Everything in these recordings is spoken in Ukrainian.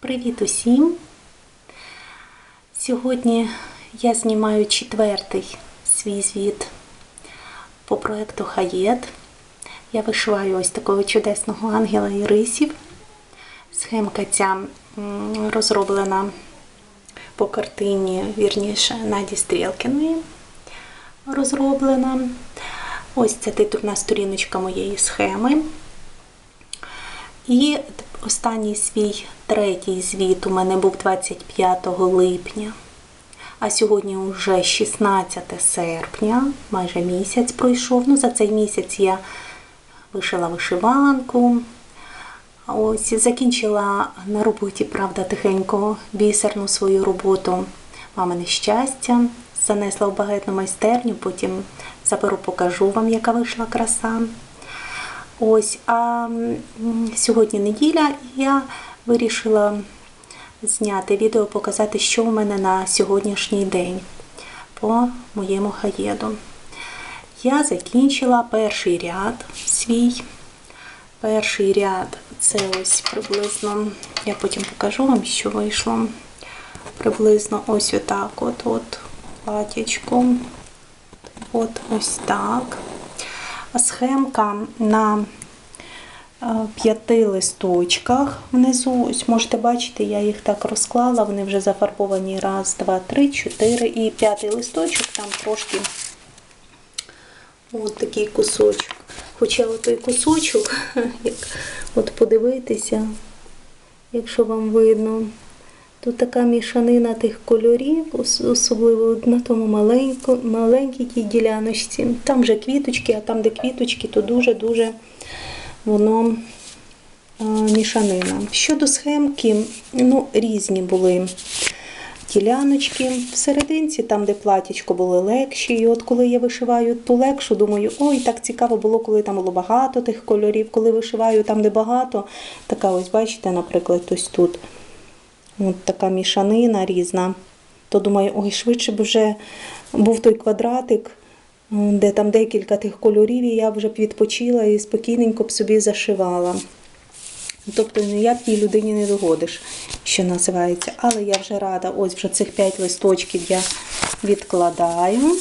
Привіт усім! Сьогодні я знімаю четвертий свій звіт по проекту Хаєт. Я вишиваю ось такого чудесного ангела і рисів. Схемка ця розроблена по картині, вірніше, Наді Стрілкіної розроблена. Ось це титульна сторіночка моєї схеми. І останній свій третій звіт у мене був 25 липня, а сьогодні вже 16 серпня, майже місяць пройшов. Ну, за цей місяць я вишила вишиванку. Ось закінчила на роботі, правда, тихенько бісерну свою роботу. Мамине щастя. Занесла в багетну майстерню, потім заберу, покажу вам, яка вийшла краса. Ось, а сьогодні неділя, і я вирішила зняти відео, показати, що у мене на сьогоднішній день по моєму хаєду. Я закінчила перший ряд свій. Перший ряд це ось приблизно, я потім покажу вам, що вийшло. Приблизно ось отак от, от платячко. От ось так. Схемка на п'яти листочках внизу. Ось можете бачити, я їх так розклала, вони вже зафарбовані. Раз, два, три, чотири. І п'ятий листочок, там трошки от такий кусочок. Хоча отой кусочок, як от подивитися, якщо вам видно, Тут така мішанина тих кольорів, особливо на тому маленькій тій діляночці. Там вже квіточки, а там, де квіточки, то дуже-дуже воно мішанина. Щодо схемки, ну, різні були діляночки. В там, де платічко були легші. І от коли я вишиваю ту легшу, думаю, ой, так цікаво було, коли там було багато тих кольорів. Коли вишиваю там, де багато, така ось, бачите, наприклад, ось тут. От така мішанина різна. То думаю, ой, швидше б вже був той квадратик, де там декілька тих кольорів, і я вже б відпочила і спокійненько б собі зашивала. Тобто ніяк тій людині не догодиш, що називається. Але я вже рада, ось вже цих 5 листочків я відкладаю.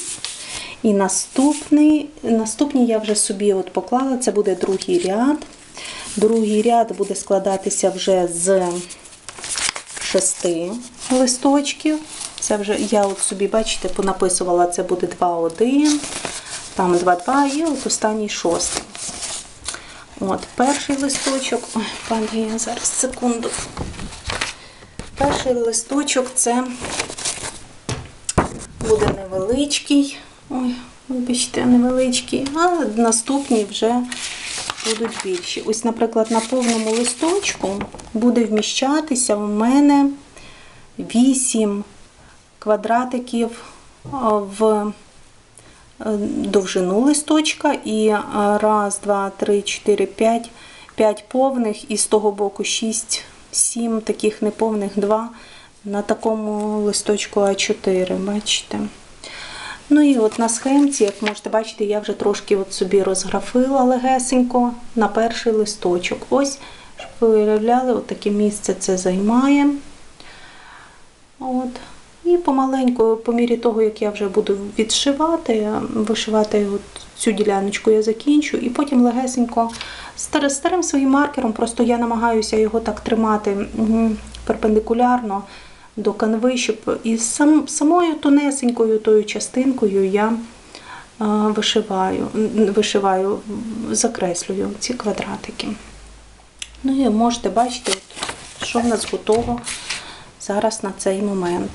І наступний, наступний я вже собі от поклала, це буде другий ряд. Другий ряд буде складатися вже з шести листочків. Це вже я от собі, бачите, понаписувала, це буде 2-1, там 2-2 і от останній шостий. От, перший листочок. Ой, падає зараз секунду. Перший листочок це буде невеличкий. Ой, вибачте, невеличкий, а наступні вже будуть більші. Ось, наприклад, на повному листочку буде вміщатися у мене 8 квадратиків в е, довжину листочка і раз, два, три, чотири, п'ять, п'ять повних і з того боку 6, 7 таких неповних, 2 на такому листочку А4, бачите? Ну і от на схемці, як можете бачити, я вже трошки от собі розграфила легесенько на перший листочок. Ось, щоб ви уявляли, от таке місце це займає. От. І помаленьку, по мірі того, як я вже буду відшивати, вишивати от цю діляночку я закінчу, і потім легесенько старим своїм маркером, просто я намагаюся його так тримати перпендикулярно до канви, щоб і сам, самою тонесенькою тою частинкою я вишиваю, вишиваю, закреслюю ці квадратики. Ну і можете бачити, що в нас готово зараз на цей момент.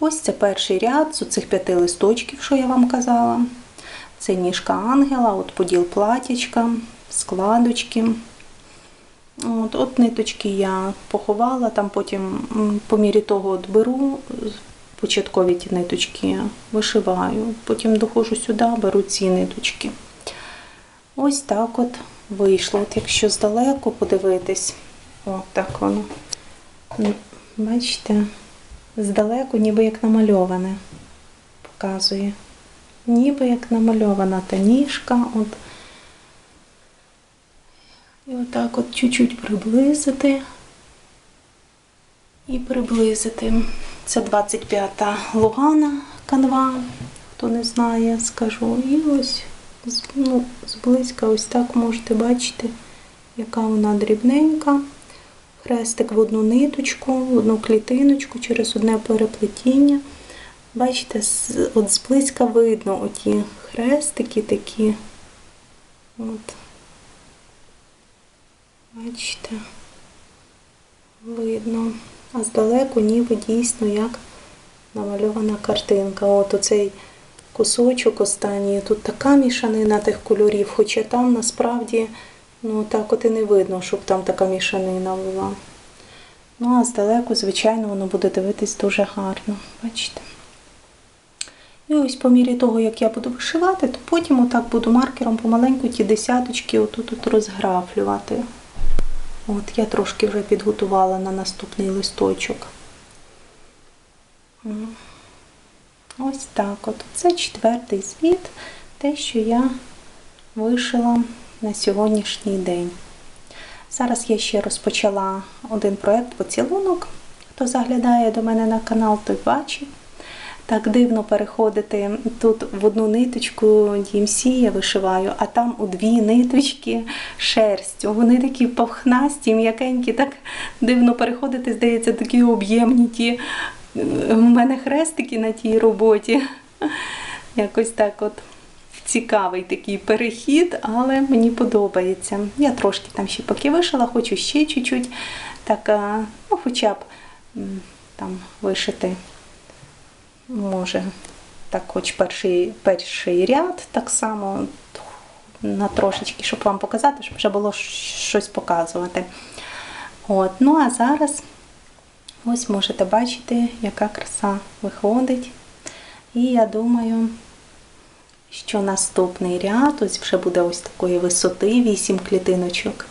Ось це перший ряд з оцих п'яти листочків, що я вам казала. Це ніжка ангела, от поділ платічка, складочки. От, от ниточки я поховала, там потім по мірі того беру початкові ті ниточки, вишиваю, потім доходжу сюди, беру ці ниточки. Ось так от вийшло. От якщо здалеку подивитись, от так воно. Бачите, здалеку ніби як намальоване показує. Ніби як намальована та ніжка. От. І отак от чуть-чуть приблизити. і приблизити. Це 25-та Лугана канва, хто не знає, скажу. І ось ну, зблизька ось так можете бачити, яка вона дрібненька. Хрестик в одну ниточку, в одну клітиночку через одне переплетіння. Бачите, от зблизька видно оті хрестики такі. От. Бачите, видно. А здалеку ніби дійсно як намальована картинка. От оцей кусочок останній, тут така мішанина тих кольорів, хоча там насправді ну, так от і не видно, щоб там така мішанина була. Ну, а здалеку, звичайно, воно буде дивитись дуже гарно. Бачите? І ось по мірі того, як я буду вишивати, то потім отак буду маркером помаленьку ті десяточки отут от розграфлювати. От я трошки вже підготувала на наступний листочок. Ось так от. Це четвертий звіт, те, що я вишила на сьогоднішній день. Зараз я ще розпочала один проєкт поцілунок. Хто заглядає до мене на канал, той бачить. Так дивно переходити тут в одну ниточку DMC я вишиваю, а там у дві ниточки шерстю. Вони такі павхнасті, м'якенькі, так дивно переходити, здається, такі об'ємні ті. У мене хрестики на тій роботі. Якось так от цікавий такий перехід, але мені подобається. Я трошки там ще поки вишила, хочу ще чуть-чуть, так, ну, хоча б там вишити може, так, хоч перший, перший ряд, так само на трошечки, щоб вам показати, щоб вже було щось показувати. От, ну а зараз ось можете бачити, яка краса виходить. І я думаю, що наступний ряд, ось вже буде ось такої висоти, 8 клітиночок.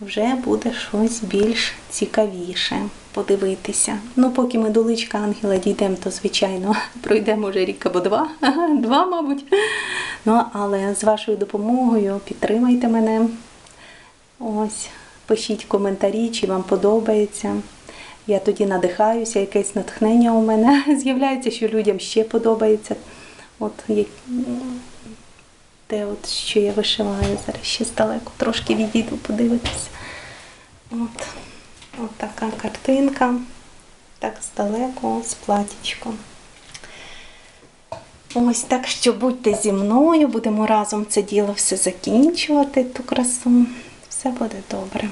Вже буде щось більш цікавіше подивитися. Ну, поки ми до личка ангела дійдемо, то, звичайно, пройде, може, рік або два. Два, мабуть. Ну, але з вашою допомогою підтримайте мене. Ось, пишіть коментарі, чи вам подобається. Я тоді надихаюся, якесь натхнення у мене з'являється, що людям ще подобається. От те, от, що я вишиваю зараз ще здалеку, трошки відійду подивитися. От, от така картинка, так здалеку, з платічком. Ось так що будьте зі мною, будемо разом це діло все закінчувати, ту красу. Все буде добре.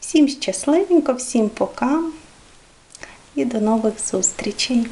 Всім щасливенько, всім пока і до нових зустрічей.